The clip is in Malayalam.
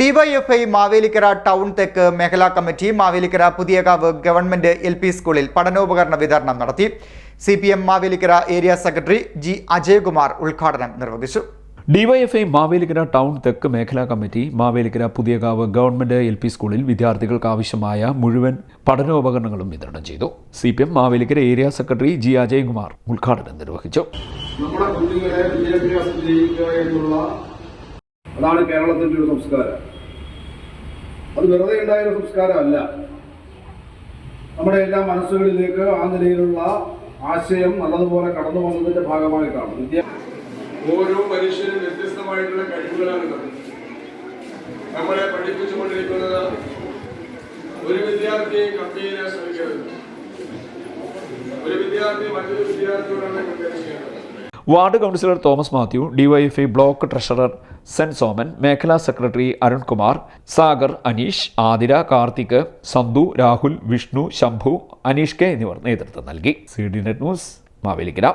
ഡിവൈഎഫ്ഐ മാവേലിക്കര ടൗൺ തെക്ക് മേഖലാ committee Mavelikkara Puthiyakavu government L P സ്കൂളിൽ പഠനോപകരണ വിതരണം നടത്തി. C P M Mavelikkara area secretary G Ajayakumar ഉദ്ഘാടനം നിർവഹിച്ചു. ഡിവൈഎഫ്ഐ മാവേലിക്കര ടൗൺ തെക്ക് മേഖലാ committee Mavelikkara Puthiyakavu government L P സ്കൂളിൽ വിദ്യാർത്ഥികൾക്ക് ആവശ്യമായ മുഴുവൻ പഠനോപകരണങ്ങളും വിതരണം ചെയ്തു. C P M Mavelikkara area secretary G Ajayakumar ഉദ്ഘാടനം നിർവഹിച്ചു. നമ്മുടെ എന്നുള്ള അതാണ് കേരളത്തിന്റെ ഒരു സംസ്കാരം. അത് വെറുതെ ഉണ്ടായ ഒരു സംസ്കാരമല്ല. നമ്മുടെ എല്ലാ മനസ്സുകളിലേക്ക് ആ നിലയിലുള്ള ആശയം നല്ലതുപോലെ കടന്നു വന്നതിന്റെ ഭാഗമായിട്ടാണ്. വിദ്യ ഓരോ മനുഷ്യനും വ്യത്യസ്തമായിട്ടുള്ള കഴിവുകളാണ് നമ്മളെ പഠിപ്പിച്ചുകൊണ്ടിരിക്കുന്നത് ഒരു വിദ്യാർത്ഥിയെ കമ്പയർ ചെയ്യാൻ ശ്രമിക്കരുത്. ഒരു വിദ്യാർത്ഥി മറ്റൊരു വിദ്യാർത്ഥിയോടാണ് കമ്പയർ ചെയ്യേണ്ടത് ward councillor Thomas Mathew DYFI block treasurer Sen Soman മേഖലാ സെക്രട്ടറി അരുൺകുമാർ സാഗർ അനീഷ് ആതിര കാർത്തിക് സന്തു രാഹുൽ വിഷ്ണു ശംഭു അനീഷ് കെ എന്നിവർ നേതൃത്വം നൽകി. C D net news Mavelikkara.